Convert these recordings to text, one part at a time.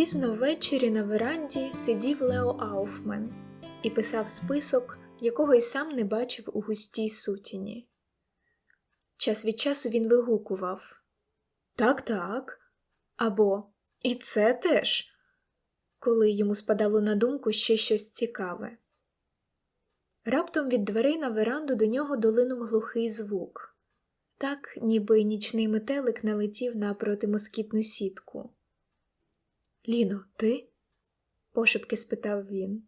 Пізно ввечері на веранді сидів Лео Ауфмен і писав список, якого й сам не бачив у густій сутіні. Час від часу він вигукував Так, так. Або І це теж, коли йому спадало на думку ще щось цікаве. Раптом від дверей на веранду до нього долинув глухий звук, так, ніби нічний метелик налетів на протимоскітну сітку. Ліно, ти? пошепки спитав він.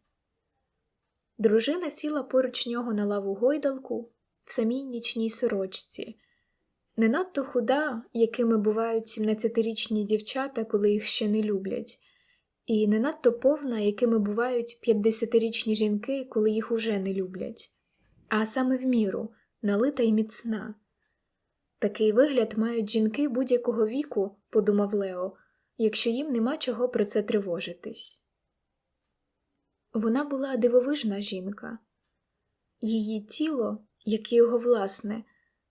Дружина сіла поруч нього на лаву гойдалку в самій нічній сорочці, не надто худа, якими бувають 17-річні дівчата, коли їх ще не люблять, і не надто повна, якими бувають 50-річні жінки, коли їх уже не люблять, а саме в міру, налита й міцна. Такий вигляд мають жінки будь-якого віку, подумав Лео, якщо їм нема чого про це тривожитись. Вона була дивовижна жінка. Її тіло, як і його власне,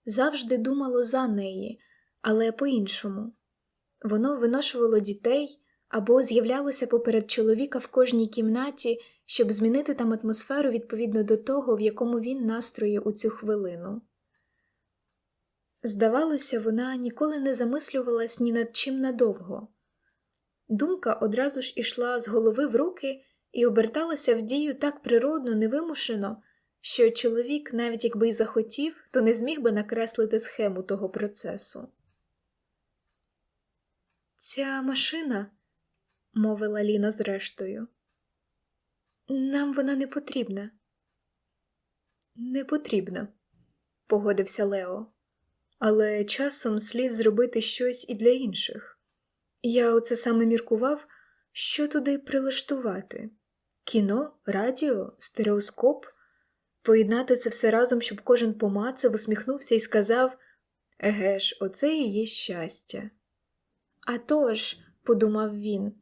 завжди думало за неї, але по-іншому. Воно виношувало дітей або з'являлося поперед чоловіка в кожній кімнаті, щоб змінити там атмосферу відповідно до того, в якому він настрої у цю хвилину. Здавалося, вона ніколи не замислювалась ні над чим надовго. Думка одразу ж ішла з голови в руки і оберталася в дію так природно, невимушено, що чоловік, навіть якби й захотів, то не зміг би накреслити схему того процесу. Ця машина, мовила Ліна зрештою, нам вона не потрібна. Не потрібна, погодився Лео, але часом слід зробити щось і для інших. Я оце саме міркував, що туди прилаштувати кіно, радіо, стереоскоп, поєднати це все разом, щоб кожен помацав, усміхнувся і сказав Еге ж, оце і є щастя. «А тож», – подумав він,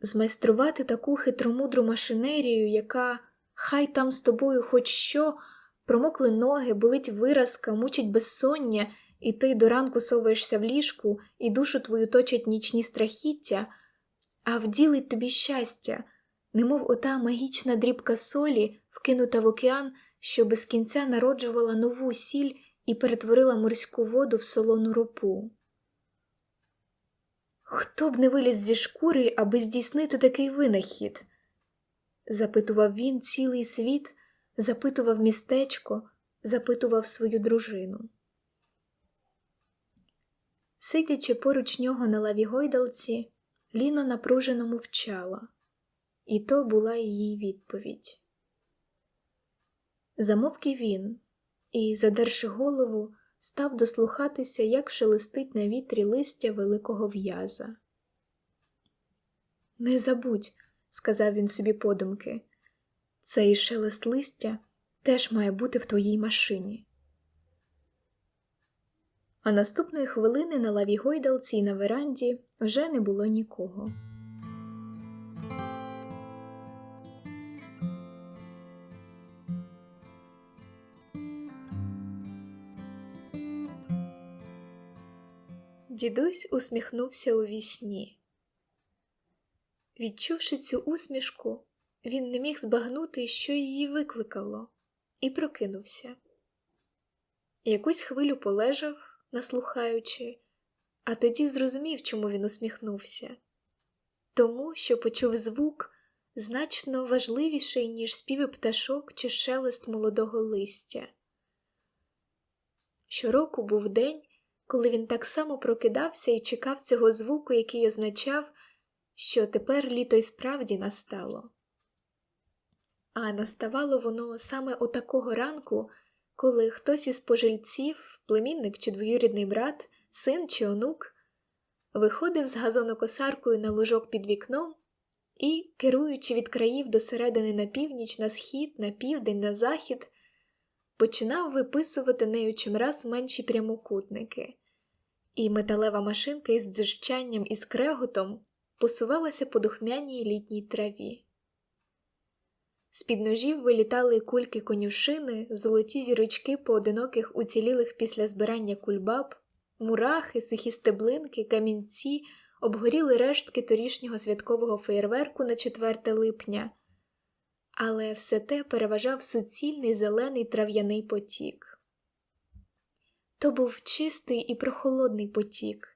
змайструвати таку хитромудру машинерію, яка хай там з тобою хоч що, промокли ноги, болить виразка, мучить безсоння, і ти до ранку соваєшся в ліжку, і душу твою точать нічні страхіття, а вділить тобі щастя, немов ота магічна дрібка солі, вкинута в океан, що без кінця народжувала нову сіль і перетворила морську воду в солону ропу. Хто б не виліз зі шкури, аби здійснити такий винахід? запитував він цілий світ, запитував містечко, запитував свою дружину. Сидячи поруч нього на лаві гойдалці, Ліна напружено мовчала, і то була її відповідь. Замовки він і, задерши голову, став дослухатися, як шелестить на вітрі листя великого в'яза. Не забудь, сказав він собі подумки, цей шелест листя теж має бути в твоїй машині. А наступної хвилини на лаві гойдалці і на веранді вже не було нікого. Дідусь усміхнувся у вісні. Відчувши цю усмішку, він не міг збагнути, що її викликало, і прокинувся. Якусь хвилю полежав, наслухаючи, а тоді зрозумів, чому він усміхнувся тому, що почув звук значно важливіший, ніж співи пташок чи шелест молодого листя. Щороку був день, коли він так само прокидався і чекав цього звуку, який означав, що тепер літо й справді настало. А наставало воно саме у такого ранку, коли хтось із пожильців, племінник чи двоюрідний брат, син чи онук, виходив з газонокосаркою на лужок під вікном і, керуючи від країв до середини на північ, на схід, на південь, на захід, починав виписувати нею чимраз менші прямокутники, і металева машинка із дзижчанням і скреготом посувалася по духмяній літній траві. З під ножів вилітали кульки конюшини, золоті зірочки поодиноких уцілілих після збирання кульбаб, мурахи, сухі стеблинки, камінці, обгоріли рештки торішнього святкового феєрверку на 4 липня, але все те переважав суцільний зелений трав'яний потік. То був чистий і прохолодний потік,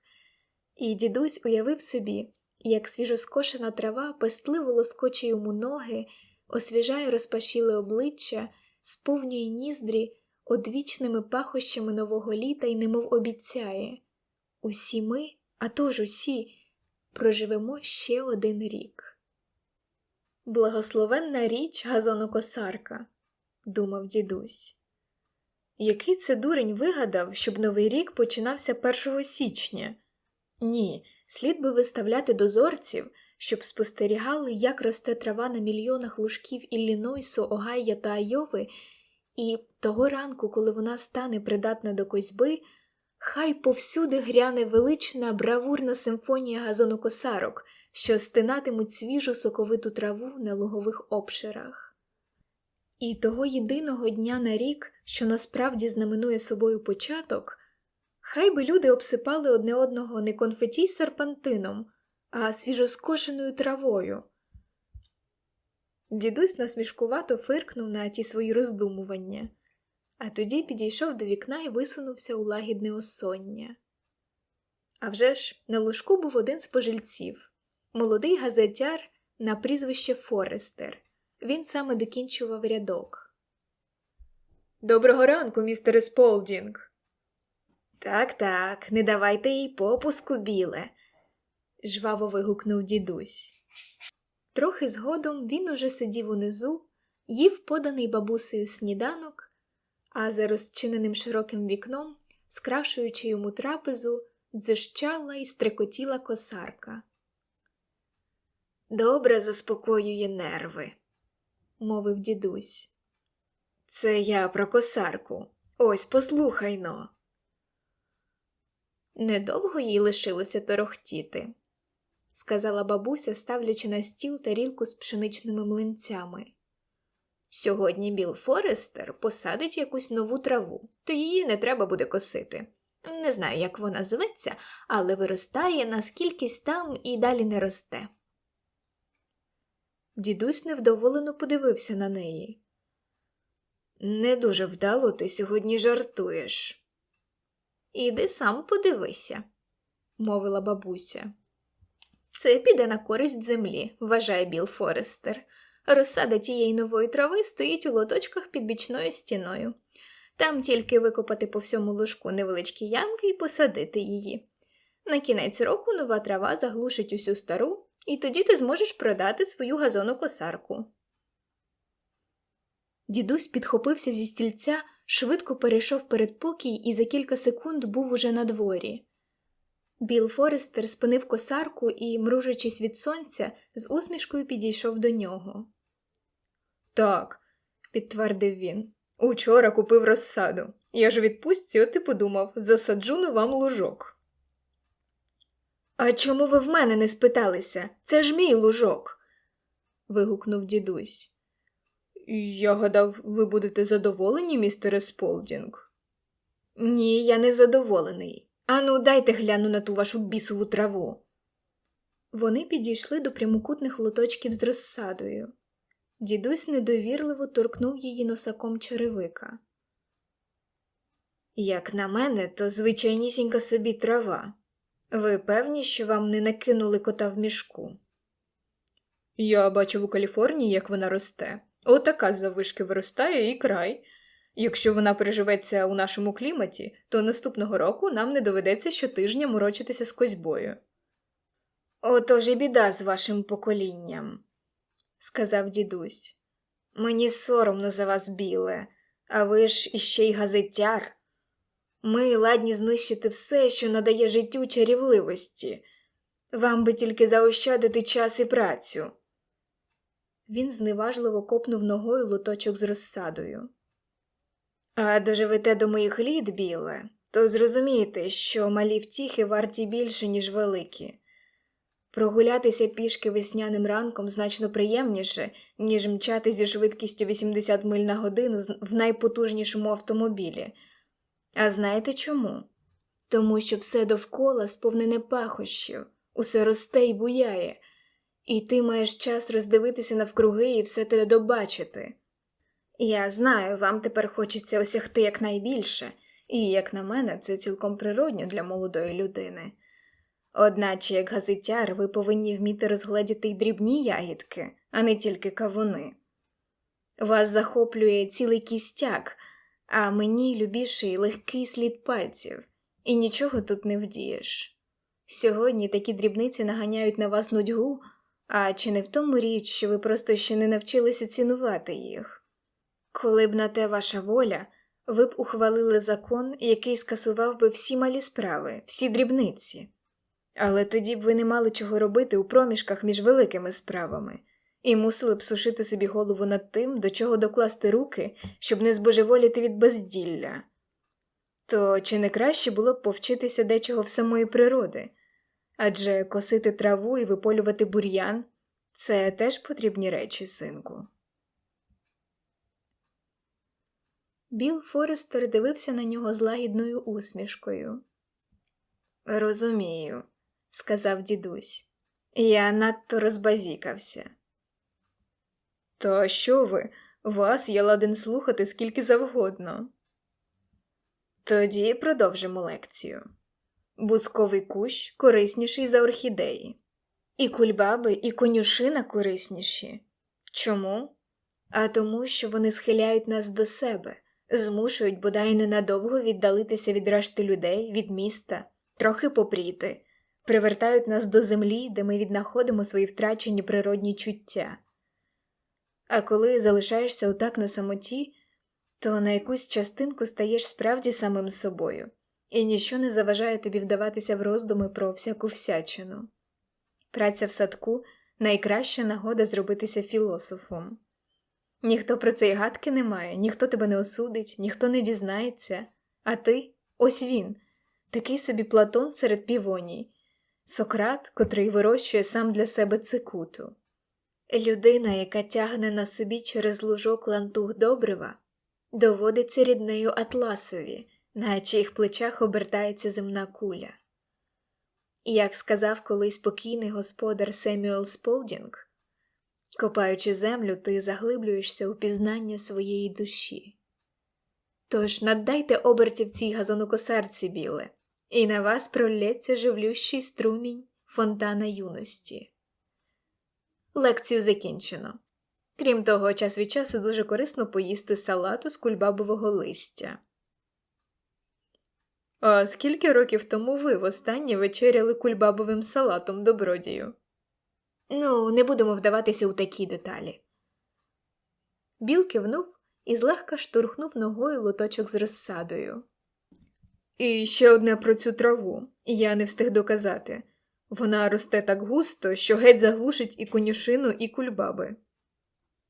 і дідусь уявив собі, як свіжоскошена трава пестливо лоскоче йому ноги, освіжає розпашіле обличчя, сповнює ніздрі одвічними пахощами нового літа й немов обіцяє усі ми, а тож усі, проживемо ще один рік. Благословенна річ газонокосарка, думав дідусь. Який це дурень вигадав, щоб новий рік починався 1 січня? Ні, слід би виставляти дозорців, щоб спостерігали, як росте трава на мільйонах лужків Іллінойсу, Огайя та Айови, і того ранку, коли вона стане придатна до козьби, хай повсюди гряне велична бравурна симфонія газонокосарок, що стинатимуть свіжу соковиту траву на лугових обширах. І того єдиного дня на рік, що насправді знаменує собою початок, хай би люди обсипали одне одного не конфеті й серпантином, а свіжоскошеною травою. Дідусь насмішкувато фиркнув на ті свої роздумування, а тоді підійшов до вікна і висунувся у лагідне осоння. А вже ж на лужку був один з пожильців молодий газетяр на прізвище Форестер. Він саме докінчував рядок. Доброго ранку, містере Сполдінг. Так, так, не давайте їй попуску, біле, жваво вигукнув дідусь. Трохи згодом він уже сидів унизу, їв поданий бабусею сніданок, а за розчиненим широким вікном, скрашуючи йому трапезу, дзищала і стрекотіла косарка. Добре заспокоює нерви, мовив дідусь. Це я про косарку. Ось послухай но. Недовго їй лишилося торохтіти, сказала бабуся, ставлячи на стіл тарілку з пшеничними млинцями. Сьогодні Біл Форестер посадить якусь нову траву, то її не треба буде косити. Не знаю, як вона зветься, але виростає наскількись там і далі не росте. Дідусь невдоволено подивився на неї. Не дуже вдало ти сьогодні жартуєш. Іди сам подивися, мовила бабуся. Це піде на користь землі, вважає Біл Форестер. Розсада тієї нової трави стоїть у лоточках під бічною стіною. Там тільки викопати по всьому ложку невеличкі ямки і посадити її. На кінець року нова трава заглушить усю стару, і тоді ти зможеш продати свою газону косарку. Дідусь підхопився зі стільця, швидко перейшов передпокій і за кілька секунд був уже на дворі. Біл Форестер спинив косарку і, мружачись від сонця, з усмішкою підійшов до нього. Так, підтвердив він. Учора купив розсаду. Я ж у відпустці, от і подумав, засаджу на вам лужок. А чому ви в мене не спиталися? Це ж мій лужок. вигукнув дідусь. Я гадав, ви будете задоволені, містере Сполдінг? Ні, я не задоволений. Ану, дайте гляну на ту вашу бісову траву. Вони підійшли до прямокутних лоточків з розсадою. Дідусь недовірливо торкнув її носаком черевика. Як на мене, то звичайнісінька собі трава. Ви певні, що вам не накинули кота в мішку? Я бачив у Каліфорнії, як вона росте. Отака заввишки виростає і край. Якщо вона переживеться у нашому кліматі, то наступного року нам не доведеться щотижня морочитися з козьбою. Отож і біда з вашим поколінням, сказав дідусь. Мені соромно за вас, біле, а ви ж іще й газетяр. Ми ладні знищити все, що надає життю чарівливості. Вам би тільки заощадити час і працю. Він зневажливо копнув ногою лоточок з розсадою. А доживете до моїх літ, біле, то зрозумієте, що малі втіхи варті більше, ніж великі. Прогулятися пішки весняним ранком значно приємніше, ніж мчати зі швидкістю 80 миль на годину в найпотужнішому автомобілі. А знаєте чому? Тому що все довкола сповнене пахощів, усе росте і буяє, і ти маєш час роздивитися навкруги і все те добачити. Я знаю, вам тепер хочеться осягти якнайбільше, і, як на мене, це цілком природньо для молодої людини. Одначе, як газетяр, ви повинні вміти розгледіти й дрібні ягідки, а не тільки кавуни. Вас захоплює цілий кістяк, а мені любіший легкий слід пальців, і нічого тут не вдієш. Сьогодні такі дрібниці наганяють на вас нудьгу, а чи не в тому річ, що ви просто ще не навчилися цінувати їх? Коли б на те ваша воля, ви б ухвалили закон, який скасував би всі малі справи, всі дрібниці. Але тоді б ви не мали чого робити у проміжках між великими справами, і мусили б сушити собі голову над тим, до чого докласти руки, щоб не збожеволіти від безділля. То чи не краще було б повчитися дечого в самої природи? Адже косити траву і виполювати бур'ян це теж потрібні речі, синку. Біл Форестер дивився на нього з лагідною усмішкою. Розумію, сказав дідусь, я надто розбазікався. То що ви? Вас я ладен слухати скільки завгодно. Тоді продовжимо лекцію. Бусковий кущ корисніший за орхідеї. І кульбаби, і конюшина корисніші. Чому? А тому, що вони схиляють нас до себе, змушують бодай ненадовго віддалитися від решти людей, від міста, трохи попріти, привертають нас до землі, де ми віднаходимо свої втрачені природні чуття. А коли залишаєшся отак на самоті, то на якусь частинку стаєш справді самим собою, і ніщо не заважає тобі вдаватися в роздуми про всяку всячину. Праця в садку найкраща нагода зробитися філософом. Ніхто про це й гадки не має, ніхто тебе не осудить, ніхто не дізнається, а ти ось він, такий собі Платон серед півоній, Сократ, котрий вирощує сам для себе цикуту. Людина, яка тягне на собі через лужок лантух добрива, доводиться ріднею Атласові, на чиїх плечах обертається земна куля. І як сказав колись спокійний господар Семюел Сполдінг, копаючи землю, ти заглиблюєшся у пізнання своєї душі. Тож наддайте обертів цій газонокосарці біле, і на вас пролється живлющий струмінь фонтана юності. Лекцію закінчено. Крім того, час від часу дуже корисно поїсти салату з кульбабового листя. А скільки років тому ви востаннє вечеряли кульбабовим салатом добродію? Ну, не будемо вдаватися у такі деталі. Біл кивнув і злегка штурхнув ногою лоточок з розсадою. І ще одне про цю траву я не встиг доказати. Вона росте так густо, що геть заглушить і конюшину, і кульбаби.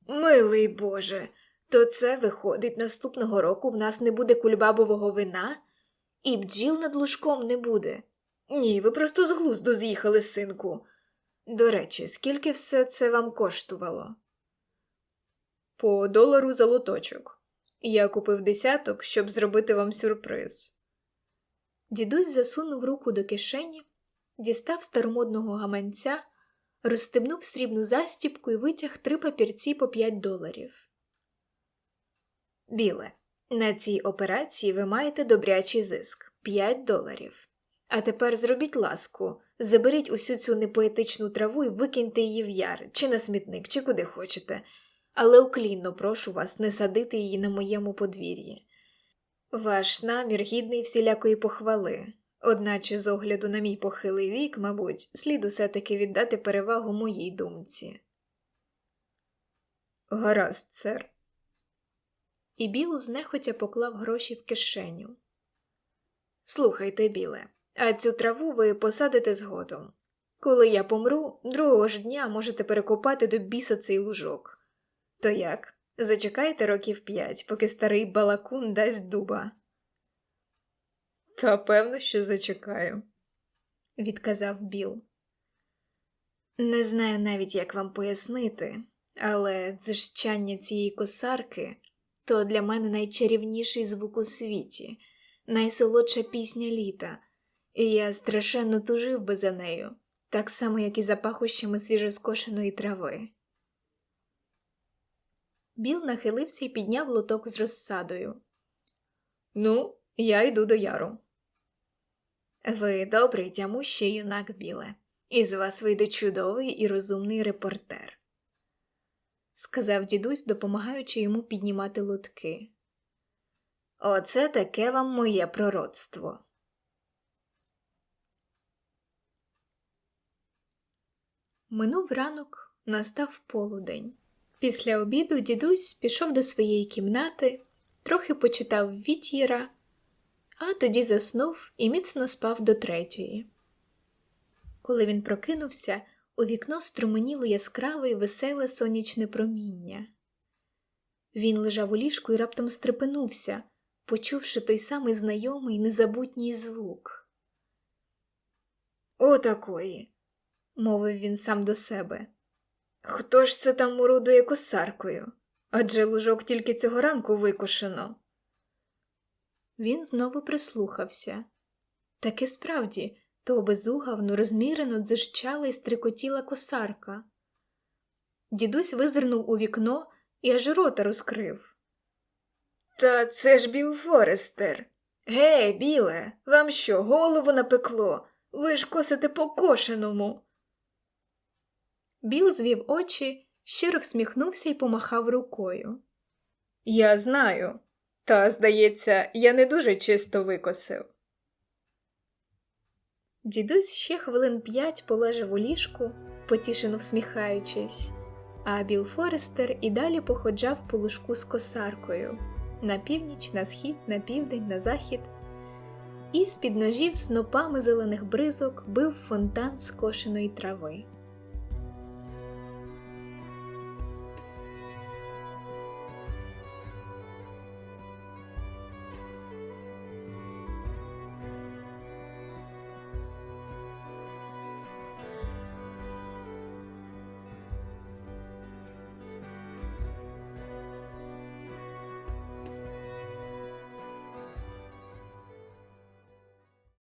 Милий Боже, то це виходить, наступного року в нас не буде кульбабового вина, і бджіл над лужком не буде. Ні, ви просто з глузду з'їхали, синку. До речі, скільки все це вам коштувало? По долару за лоточок. Я купив десяток, щоб зробити вам сюрприз. Дідусь засунув руку до кишені, дістав старомодного гаманця, розстебнув срібну застіпку і витяг три папірці по п'ять доларів. Біле, на цій операції ви маєте добрячий зиск п'ять доларів. А тепер зробіть ласку, заберіть усю цю непоетичну траву і викиньте її в яр, чи на смітник, чи куди хочете, але уклінно прошу вас не садити її на моєму подвір'ї. Ваш намір гідний всілякої похвали, одначе, з огляду на мій похилий вік, мабуть, слід усе таки віддати перевагу моїй думці. Гаразд, сер. І Біл знехотя поклав гроші в кишеню. Слухайте, біле, а цю траву ви посадите згодом. Коли я помру, другого ж дня можете перекопати до біса цей лужок. То як? Зачекайте років п'ять, поки старий балакун дасть дуба. Та певно, що зачекаю, відказав Біл. Не знаю навіть, як вам пояснити, але дзижчання цієї косарки то для мене найчарівніший звук у світі, найсолодша пісня літа, і я страшенно тужив би за нею, так само, як і за пахощами свіжоскошеної трави. Біл нахилився і підняв лоток з розсадою. Ну, я йду до яру. Ви добрий тямущий юнак, біле, із вас вийде чудовий і розумний репортер, сказав дідусь, допомагаючи йому піднімати лотки. Оце таке вам моє пророцтво. Минув ранок, настав полудень. Після обіду дідусь пішов до своєї кімнати, трохи почитав вітіра, а тоді заснув і міцно спав до третьої. Коли він прокинувся, у вікно струменіло яскраве й веселе сонячне проміння. Він лежав у ліжку і раптом стрепенувся, почувши той самий знайомий незабутній звук. Отакої, мовив він сам до себе. Хто ж це там мурудує косаркою? Адже лужок тільки цього ранку викошено. Він знову прислухався. Таки справді, то безугавно, розмірено дзижчала і стрикотіла косарка. Дідусь визирнув у вікно і аж рота розкрив. Та це ж Біл Форестер. Гей, біле, вам що, голову напекло? Ви ж косите по кошеному. Біл звів очі, щиро всміхнувся і помахав рукою. Я знаю, та, здається, я не дуже чисто викосив. Дідусь ще хвилин п'ять полежав у ліжку, потішено всміхаючись, а Біл Форестер і далі походжав по лужку з косаркою на північ, на схід, на південь, на захід, і з під ножів снопами зелених бризок бив фонтан скошеної трави.